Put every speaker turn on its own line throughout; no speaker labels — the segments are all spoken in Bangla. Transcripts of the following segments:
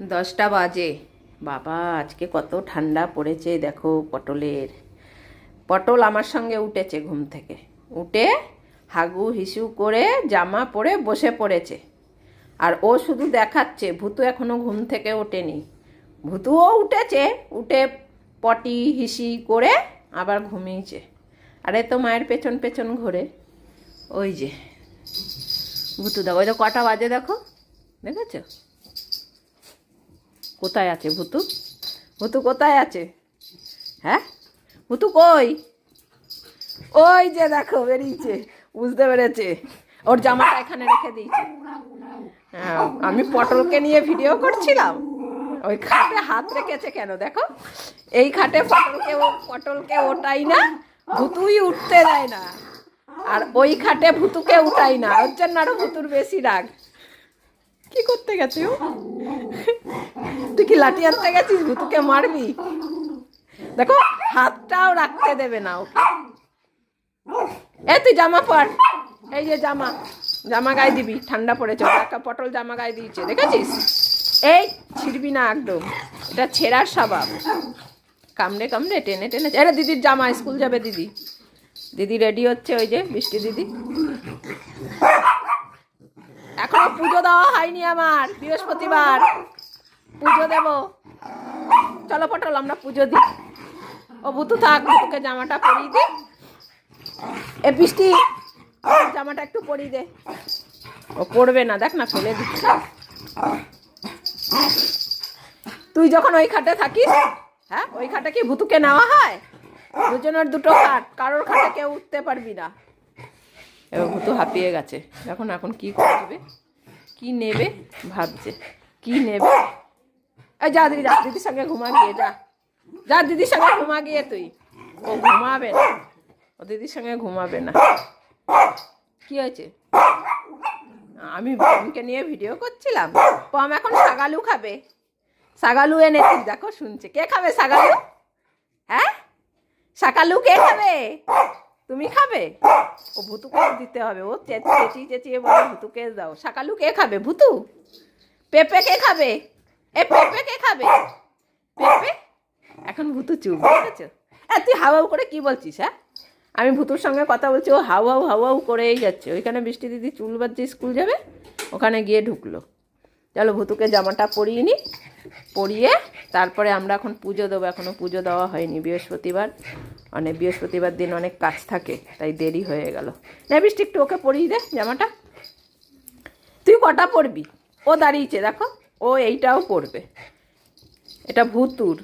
দশটা বাজে। বাবা, আজকে কত ঠান্ডা পড়েছে, দেখো পটলের। পটল আমার সঙ্গে উঠেছে ঘুম থেকে। উঠে হাগু হিসু করে জামা পরে বসে পড়েছে। আর ও শুধু দেখাচ্ছে, ভূতু এখনও ঘুম থেকে ওঠেনি। ভূতুও উঠেছে, উঠে পটি হিসি করে আবার ঘুমিয়েছে। আরে তো মায়ের পেছন পেছন ঘোরে। ওই যে, ভূতু দেখো, ওই তো কটা বাজে দেখো, দেখেছ? কোথায় আছে ভুতু? ভুতু কোথায় আছে? হ্যাঁ? ভুতু কই? ওই যে দেখো বেরিয়েছে, বুঝতে পেরেছে। ওর জামাটা এখানে রেখে দিয়েছে। হ্যাঁ আমি পটলকে নিয়ে ভিডিও করছিলাম। ওই খাটে হাত রেখেছে কেন দেখো? এই খাটে পটলকে ও, পটলকে ওটাই না, ভুতুই উঠতে দেয় না। আর ওই খাটে ভুতুকে উঠাই না। ওর জন্য আরও ভুতুর বেশি রাগ। কি করতে গেছে ও? তুই কি লাঠি আনতে গেছিস ভুতুকে মারবি? দেখো, হাতটাও রাখতে দেবে না ওকে। এ, তুই জামা পর। এই যে জামা। জামা গায়ে দিবি, ঠান্ডা পড়েছে। একটা পটল জামা গায়ে দিয়েছে, দেখেছিস? এই, ছিড়বি না একদম। এটা ছেঁড়ার স্বভাব। কামড়ে কামড়ে, টেনে টেনে এটা দিদির জামা, স্কুল যাবে দিদি। দিদি রেডি হচ্ছে, ওই যে বৃষ্টি দিদি। এখনও পুজো দেওয়া হয়নি আমার, বৃহস্পতিবার। পুজো দেব। চলো পটল, আমরা পুজো দিই। ও বুতু থাক বুতুকে জামাটা পরিয়ে দে এ বৃষ্টি, জামাটা একটু পরিয়ে দে। ও পড়বে না, দেখ না, ফেলে দিচ্ছে। তুই যখন ওই খাটে থাকিস হ্যাঁ ওই খাটে কি ভুতুকে নেওয়া হয়? দুজনের দুটো খাট, কারোর খাটে কেউ উঠতে পারবি না। এবার ভুতু হাঁপিয়ে গেছে। এখন এখন কি করবে কি নেবে ভাবছে, কি নেবে। যা দিদি, যা, দিদির সঙ্গে ঘুমা গিয়ে যা। যা, দিদির সঙ্গে ঘুমা গিয়ে তুই। ও ঘুমাবে না। ও দিদির সঙ্গে ঘুমাবে না। কি হয়েছে? আমি পমকে নিয়ে ভিডিও করছিলাম। পম এখন সাগালু খাবে। সাগালু এনেছিস দেখো শুনছে। কে খাবে সাগালু হ্যাঁ? সাকালু কে খাবে? তুমি খাবে? ও ভুতুকে দিতে হবে। ও চেঁচিয়ে চেঁচিয়ে বলে, ভুতুকে দাও। সাকালু কে খাবে, ভুতু? পেঁপে কে খাবে? এ পেঁপে কে খাবে? পেঁপে? এখন ভুতু চুপ, বুঝেছ? এ, তুই হাওয়াউ করে কি বলছিস হ্যাঁ? আমি ভুতুর সঙ্গে কথা বলছি, ও হাওয়াউ হাওয়াউ করেই যাচ্ছে। ওইখানে বৃষ্টি দিদি চুল বাজছে স্কুল যাবে, ওখানে গিয়ে ঢুকলো। চলো ভুতুকে জামাটা পরিয়ে নি, পরিয়ে তারপরে আমরা এখন পুজো দেবো। এখনও পুজো দেওয়া হয়নি, বৃহস্পতিবার। অনেক বৃহস্পতিবার দিন অনেক কাজ থাকে, তাই দেরি হয়ে গেল। না বৃষ্টি, একটু ওকে পরিয়ে দে জামাটা। তুই কটা পরবি? ও দাঁড়িয়েছে, দেখো। ও এইটাও পরবে। এটা ভুতুর।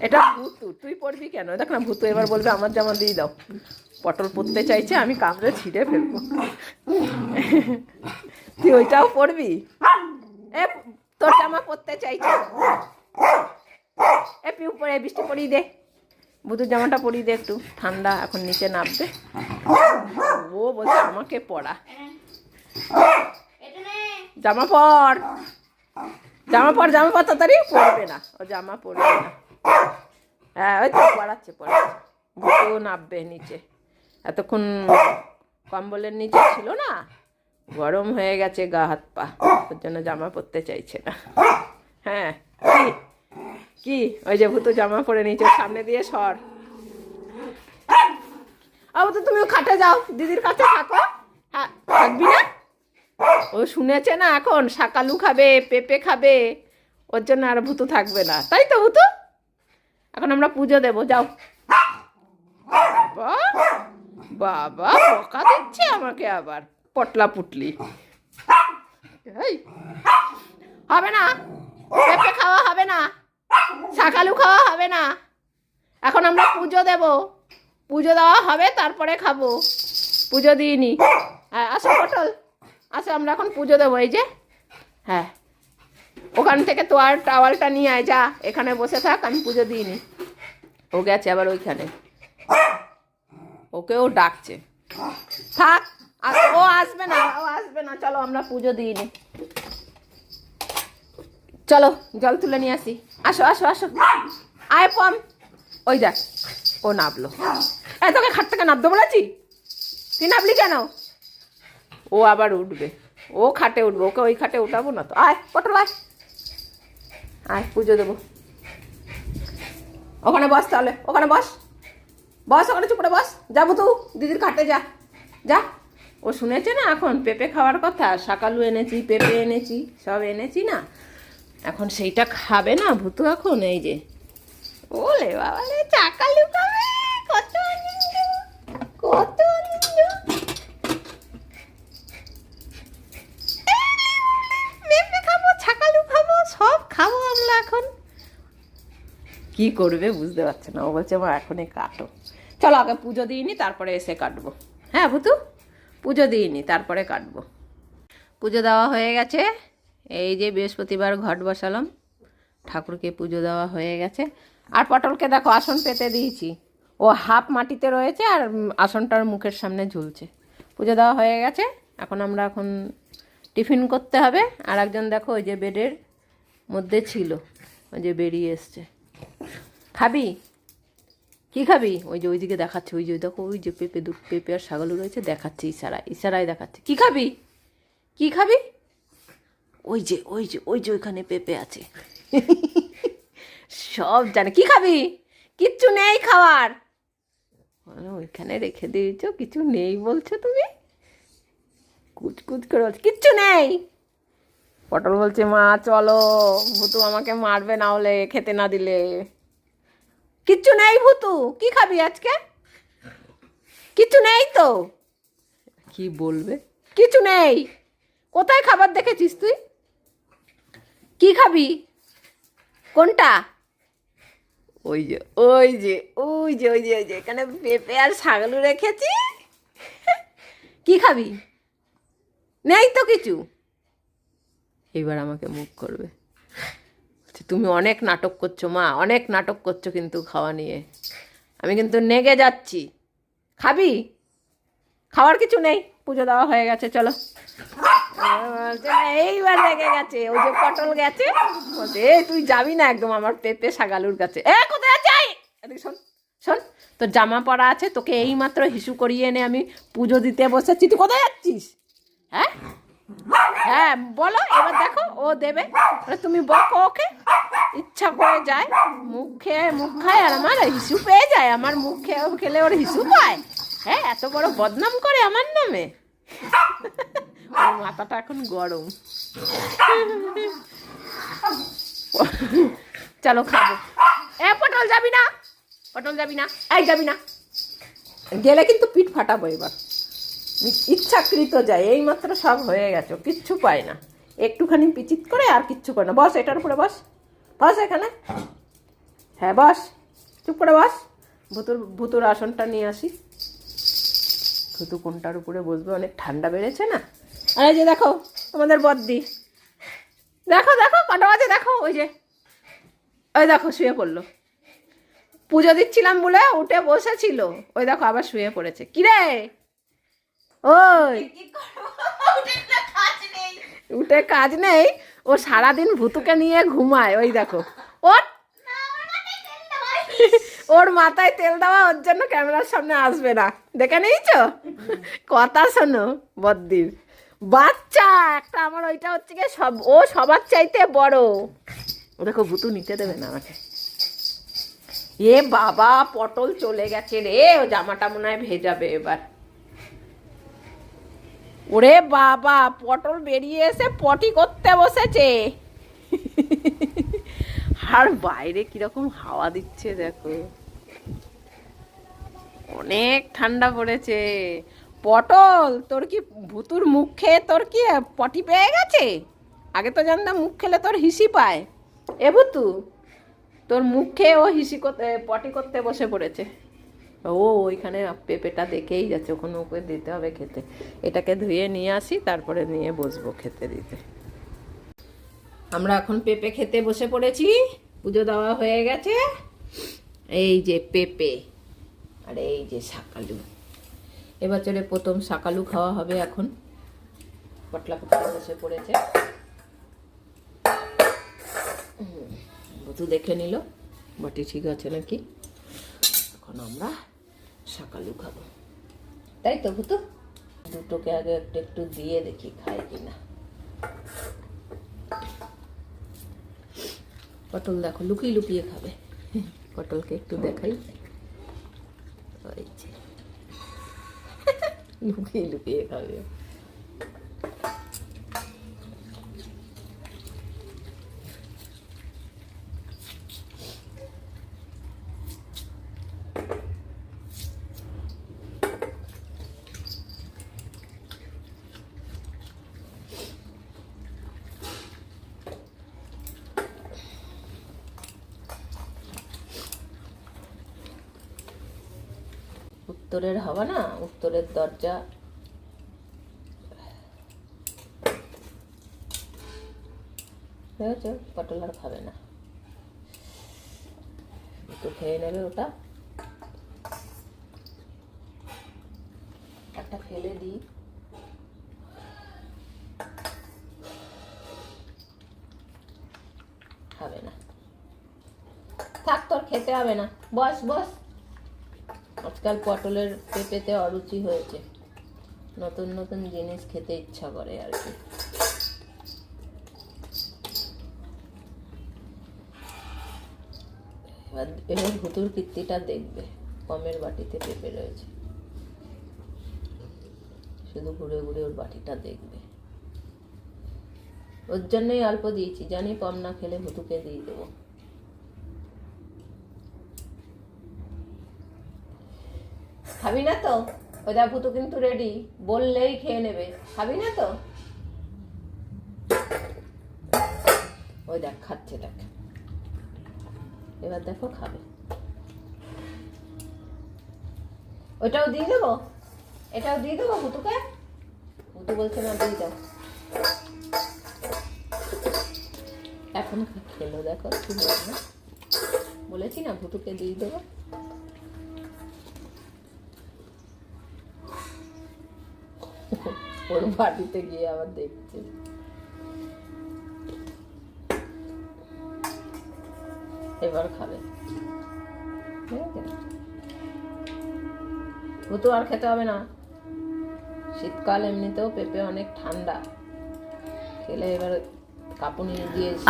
এটা ভুতুর। তুই পরবি কেন? দেখ না, ভুতু এবার বলবে, আমার জামা দিয়ে দাও। পটল পরতে চাইছে, আমি কামড়ে ছিঁড়ে ফেলব। তুই ওইটাও পরবি? এ, তোর জামা পরতে চাইছে। এ, পিউ, পরে বৃষ্টি পরিয়ে দে। বুধুর জামাটা পরিয়ে দে একটু। ঠান্ডা, এখন নিচে নামবে। ও বলছে আমাকে পড়া। জামা পর। জামা পর জামা পর, তাড়াতাড়ি। পরবে না। ও জামা পরবে না। হ্যাঁ ওই তো, পড়াচ্ছে পড়াচ্ছে। বুকেও নামবে নিচে। এতক্ষণ কম্বলের নিচে ছিল না? গরম হয়ে গেছে গা, হাত পা। ওর জন্য জামা পরতে চাইছে না। হ্যাঁ কি? ওই যে ভূতো জামা পরে নিচে সামনে দিয়ে সর। আবার তো তুমি খাটে যাও, দিদির কাছে থাকো। থাকবি না? ও শুনেছে না এখন, শাকালু খাবে, পেঁপে খাবে, ওর জন্য আর ভূতু থাকবে না। তাই তো, ভূতু? এখন আমরা পুজো দেবো, যাও। বাবা বকা দিচ্ছে আমাকে আবার, পটলা পুটলি। হবে না, পেঁপে খাওয়া হবে না। শাকালু খাওয়া হবে না। এখন আমরা পুজো দেব। পুজো দেওয়া হবে, তারপরে খাব। পুজো দিইনি। হ্যাঁ আসো পটল। আসো, আমরা এখন পুজো দেবো, এই যে। হ্যাঁ। ওখান থেকে তো আর টাওয়ালটা নিয়ে আয়, যা। এখানে বসে থাক, আমি পুজো দিইনি। ও গেছে আবার ওইখানে। ওকেও ডাকছে। থাক ও আসবে না, ও আসবে না। চলো, আমরা পুজো দিইনি। চলো, জল তুলে নিয়ে আসি। আসো আসো আসো। আয় পম। ওই দেখ, ও নামলো এ, তোকে খাট থেকে নামতে বলেছি? তুই নামলি কেন? ও আবার উঠবে। ও খাটে উঠবে, ওকে ওই খাটে উঠাবো না তো। আয়, পটল আয়। আয়, পুজো দেবো। ওখানে বস তাহলে, ওখানে বস। বস, ওখানে চুপ করে বস। যাব তো, দিদির খাটে যা। যা। ও শুনেছে না এখন, পেঁপে খাওয়ার কথা। সকালু এনেছি, পেঁপে এনেছি, সব এনেছি না। এখন সেইটা খাবে না ভুতু এখন? এই যে। ওলে বাবা রে চাকালু খাবে কত আনন্দ কত আনন্দ। পেঁপে খাব ছাকালু খাব সব খাব আমরা এখন। কি করবে বুঝতে পারছে না। ও বলছে মা এখনই কাটো। চলো আগে পুজো দিইনি তারপরে এসে কাটবো। হ্যাঁ ভুতু? পুজো দিইনি তারপরে কাটবো। পুজো দেওয়া হয়ে গেছে। এই যে বৃহস্পতিবার ঘট বসালাম, ঠাকুরকে পুজো দেওয়া হয়ে গেছে। আর পটলকে দেখো, আসন পেতে দিয়েছি। ও হাফ মাটিতে রয়েছে আর আসনটার মুখের সামনে ঝুলছে। পুজো দেওয়া হয়ে গেছে, এখন আমরা এখন টিফিন করতে হবে। আর একজন দেখো, ওই যে বেডের মধ্যে ছিল, ওই যে বেরিয়ে এসছে। খাবি? কি খাবি? ওই যে ওইদিকে দেখাচ্ছে, ওই যে দেখো, ওই যে পেঁপে দু, পেঁপে আর ছাগল রয়েছে, দেখাচ্ছে ইশারায় ইশারায় দেখাচ্ছে। কি খাবি? কি খাবি? ওই যে ওই যে ওই যে ওইখানে পেঁপে আছে। সব জানে। কি খাবি? কিচ্ছু নেই খাওয়ার। ওইখানে রেখে দিয়েছ কিছু নেই বলছো তুমি? কুচকুচ করে বলছে কিচ্ছু নেই। পটল বলছে মা চলো ভুতু আমাকে মারবে না হলে খেতে না দিলে। কিচ্ছু নেই ভুতু কি খাবি আজকে? কিচ্ছু নেই তো। কি বলবে? কিছু নেই। কোথায় খাবার দেখেছিস তুই? কি খাবি? কোনটা? ওই যে ওই যে ওই যে ওই যে ওই যে এখানে পেঁপে আর ছাগলু রেখেছি। কি খাবি? নেই তো কিছু। এবার আমাকে মুখ করবে। তুমি অনেক নাটক করছ মা অনেক নাটক করছ কিন্তু খাওয়া নিয়ে। আমি কিন্তু নেগে যাচ্ছি। খাবি? খাওয়ার কিছু নেই পুজো দেওয়া হয়ে গেছে চলো। এইবার লেগে গেছে ওই যে পটল গেছে, বলছে তুই যাবি না একদম আমার পেঁপে সাগালুর কাছে। এ, কোথায় যাই শোন শোন, তোর জামা পরা আছে, তোকে এই মাত্র হিসু করিয়ে এনে আমি পুজো দিতে বসেছি। তুই কোথায় যাচ্ছিস? হ্যাঁ? হ্যাঁ বলো, এবার দেখো, ও দেবে। তুমি বকো ওকে। ইচ্ছা করে যায়, মুখ মুখ খায়, আর আমার হিসু পেয়ে যায়। আমার মুখ খেয়ে, খেলে ওর হিসু পায়। হ্যাঁ এত বড় বদনাম করে আমার নামে। মাথাটা এখন গরম। চলো খাব। এ, পটল যাবি না? পটল যাবি না? এই, যাবি না। গেলে কিন্তু পিঠ ফাটাবো এবার। ইচ্ছাকৃত যায় এই মাত্র সব হয়ে গেছে, কিচ্ছু পায় না। একটুখানি পিচিত করে আর কিচ্ছু করে না। বস, এটার উপরে বস। বস এখানে। হ্যাঁ বস। চুপ করে বস। ভুতুর ভুতুর আসনটা নিয়ে আসি। ভুতু কোনটার উপরে বসবে? অনেক ঠান্ডা বেড়েছে না? আর এই যে দেখো, তোমাদের বদ্দি। দেখো দেখো, কটা বাজে, দেখো, ওই যে। ওই দেখো, শুয়ে পড়ল। পুজো দিচ্ছিলাম বলে উঠে বসেছিল। ওই দেখো, আবার শুয়ে পড়েছে। কিরে? ওই। উঠে কাজ নেই। ও সারাদিন ভুতুকে নিয়ে ঘুমায়, ওই দেখো। ওর ওর মাথায় তেল দেওয়া ওর জন্য ক্যামেরার সামনে আসবে না। দেখে নিয়েছো? কথা শোনো, বদ্দির। বাচ্চা, একটা আমার ওইটা হচ্ছে গিয়ে সব, ও সবার চাইতে বড়। ও দেখো ভুতু নিতে দেবে না আমাকে। এ বাবা, পটল চলে গেছে রে, ও জামাটা মনে হয় ভেজাবে এবার। ওরে বাবা, পটল বেরিয়ে এসে পটি করতে বসেছে। আর বাইরে কীরকম হাওয়া দিচ্ছে দেখো। অনেক ঠান্ডা পড়েছে। পটল, তোর কি ভুতুর মুখ খেয়ে তোর কি পটি পেয়ে গেছে? আগে তো জানতাম মুখ খেলে তোর হিসি পায়। এ ভুতু, তোর মুখ খেয়ে ও হিসি করতে, পটি করতে বসে পড়েছে। ও ওইখানে পেঁপেটা দেখেই যাচ্ছে, ওখানে ওকে দিতে হবে খেতে। এটাকে ধুয়ে নিয়ে আসি, তারপরে নিয়ে বসবো খেতে দিতে। আমরা এখন পেঁপে খেতে বসে পড়েছি, পুজো দেওয়া হয়ে গেছে। এই যে পেঁপে, আর এই যে শাকালু এবছরে প্রথম শাকালু খাওয়া হবে এখন। পটলা পটলা বসে পড়েছে। বধু দেখে নিল, বাটি ঠিক আছে নাকি? এখন আমরা সকালু খাব। তাই তো ভুতু? দুটোকে আগে একটু একটু দিয়ে দেখি খায় কিনা। পটল দেখো লুকিয়ে লুকিয়ে খাবে। পটলকে একটু দেখাই। ওই যে। লুকিয়ে লুকিয়ে খাবে উত্তরের হাওয়া না? উত্তরের দরজা। দেখেছ? পটল আর খাবে না। একটু খেয়ে নেবে ওটা। একটা ফেলে দিই। খাবে না। থাক, তোর খেতে হবে না। বস বস। আজকাল পটলের পেঁপেতে অরুচি হয়েছে। নতুন নতুন জিনিস খেতে ইচ্ছা করে আর কি। এবার এবার ভুতুর কীর্তিটা দেখবে কমের বাটিতে পেঁপে রয়েছে। শুধু ঘুরে ঘুরে ওর বাটিটা দেখবে। ওর জন্যই অল্প দিয়েছি, জানি কম না খেলে ভুতুকে দিয়ে দেবো। খাবি না তো? ওই দেখ ভুতু কিন্তু রেডি বললেই খেয়ে নেবে। খাবি না তো? ওই দেখ, খাচ্ছে, দেখ। এবার দেখো খাবে। ওটাও দিয়ে দেবো? এটাও দিয়ে দেবো ভুতুকে ভুতু বলছে, না, দিয়ে দাও। এখন খেলো, দেখো বলেছি। না ভুতুকে দিয়ে দেবো। ওর বাড়িতে গিয়ে আবার দেখছে। এবার খাবে। তো আর খেতে হবে না। শীতকাল এমনিতেও পেঁপে অনেক ঠান্ডা। খেলে এবার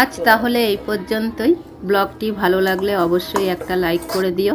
আজ তাহলে এই পর্যন্তই। ব্লগটি ভালো লাগলে অবশ্যই একটা লাইক করে দিও।